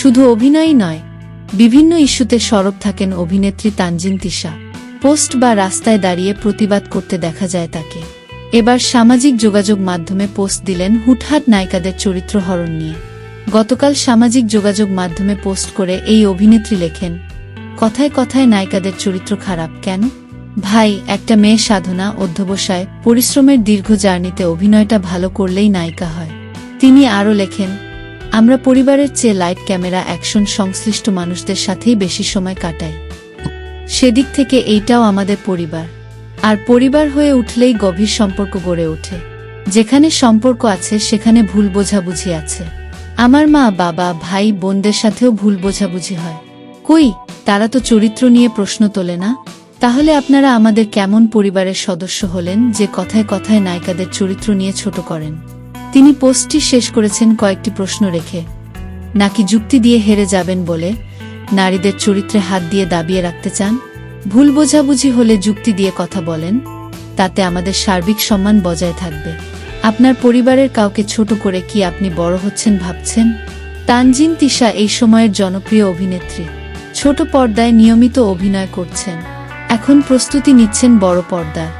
শুধু অভিনয়ই নয়, বিভিন্ন ইস্যুতে সরব থাকেন অভিনেত্রী তানজিন তিশা। পোস্ট বা রাস্তায় দাঁড়িয়ে প্রতিবাদ করতে দেখা যায় তাকে। এবার সামাজিক যোগাযোগ মাধ্যমে পোস্ট দিলেন হুটহাট নায়িকাদের চরিত্র হরণ নিয়ে। গতকাল সামাজিক যোগাযোগ মাধ্যমে পোস্ট করে এই অভিনেত্রী লেখেন, কথায় কথায় নায়িকাদের চরিত্র খারাপ কেন? ভাই, একটা মেয়ে সাধনা, অধ্যবসায়, পরিশ্রমের দীর্ঘ জার্নিতে অভিনয়টা ভালো করলেই নায়িকা হয়। তিনি আরও লেখেন আমরা পরিবারের চেয়ে লাইট ক্যামেরা অ্যাকশন সংশ্লিষ্ট মানুষদের সাথেই বেশি সময় কাটাই। সেদিক থেকে এইটাও আমাদের পরিবার। আর পরিবার হয়ে উঠলেই গভীর সম্পর্ক গড়ে ওঠে। যেখানে সম্পর্ক আছে, সেখানে ভুল বোঝাবুঝি আছে। আমার মা, বাবা, ভাই, বোনদের সাথেও ভুল বোঝাবুঝি হয়। কই, তারা তো চরিত্র নিয়ে প্রশ্ন তোলে না? তাহলে আপনারা আমাদের কেমন পরিবারের সদস্য হলেন যে কথায় কথায় নায়িকাদের চরিত্র নিয়ে ছোট করেন? তিনি পোস্টটি শেষ করেছেন কয়েকটি প্রশ্ন রেখে। নাকি যুক্তি দিয়ে হেরে যাবেন বলে নারীদের চরিত্রে হাত দিয়ে দাবিয়ে রাখতে চান? ভুল বোঝাবুঝি হলে যুক্তি দিয়ে কথা বলেন, তাতে আমাদের সার্বিক সম্মান বজায় থাকবে। আপনার পরিবারের কাউকে ছোট করে কি আপনি বড় হচ্ছেন ভাবছেন? তানজিন তিশা এই সময়ের জনপ্রিয় অভিনেত্রী। ছোট পর্দায় নিয়মিত অভিনয় করছেন। এখন প্রস্তুতি নিচ্ছেন বড় পর্দায়